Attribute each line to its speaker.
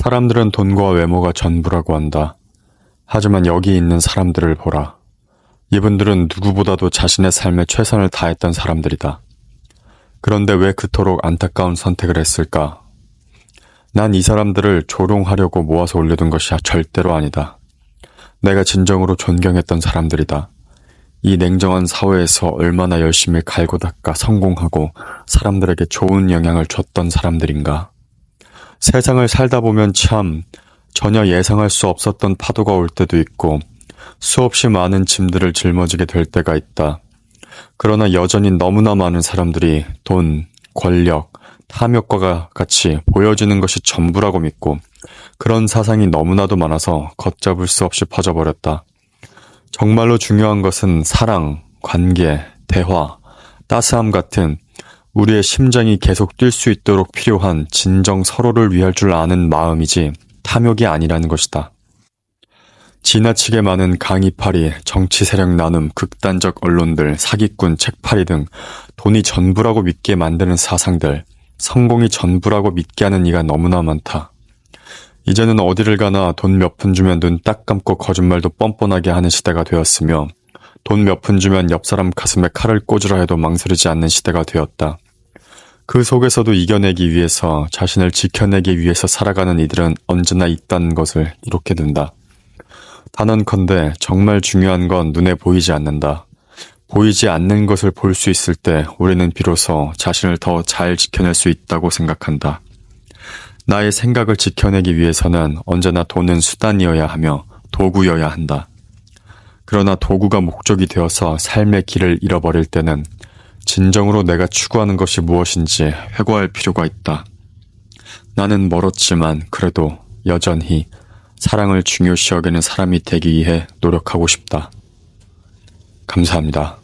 Speaker 1: 사람들은 돈과 외모가 전부라고 한다. 하지만 여기 있는 사람들을 보라. 이분들은 누구보다도 자신의 삶에 최선을 다했던 사람들이다. 그런데 왜 그토록 안타까운 선택을 했을까? 난 이 사람들을 조롱하려고 모아서 올려둔 것이 절대로 아니다. 내가 진정으로 존경했던 사람들이다. 이 냉정한 사회에서 얼마나 열심히 갈고 닦아 성공하고 사람들에게 좋은 영향을 줬던 사람들인가. 세상을 살다 보면 참 전혀 예상할 수 없었던 파도가 올 때도 있고 수없이 많은 짐들을 짊어지게 될 때가 있다. 그러나 여전히 너무나 많은 사람들이 돈, 권력, 탐욕과 같이 보여지는 것이 전부라고 믿고 그런 사상이 너무나도 많아서 걷잡을 수 없이 퍼져버렸다. 정말로 중요한 것은 사랑, 관계, 대화, 따스함 같은 우리의 심장이 계속 뛸 수 있도록 필요한 진정 서로를 위할 줄 아는 마음이지 탐욕이 아니라는 것이다. 지나치게 많은 강의팔이, 정치 세력 나눔, 극단적 언론들, 사기꾼, 책팔이 등 돈이 전부라고 믿게 만드는 사상들, 성공이 전부라고 믿게 하는 이가 너무나 많다. 이제는 어디를 가나 돈 몇 푼 주면 눈 딱 감고 거짓말도 뻔뻔하게 하는 시대가 되었으며 돈 몇 푼 주면 옆 사람 가슴에 칼을 꽂으라 해도 망설이지 않는 시대가 되었다. 그 속에서도 이겨내기 위해서 자신을 지켜내기 위해서 살아가는 이들은 언제나 있다는 것을 이렇게 든다. 단언컨대 정말 중요한 건 눈에 보이지 않는다. 보이지 않는 것을 볼 수 있을 때 우리는 비로소 자신을 더 잘 지켜낼 수 있다고 생각한다. 나의 생각을 지켜내기 위해서는 언제나 돈은 수단이어야 하며 도구여야 한다. 그러나 도구가 목적이 되어서 삶의 길을 잃어버릴 때는 진정으로 내가 추구하는 것이 무엇인지 회고할 필요가 있다. 나는 멀었지만 그래도 여전히 사랑을 중요시 여기는 사람이 되기 위해 노력하고 싶다. 감사합니다.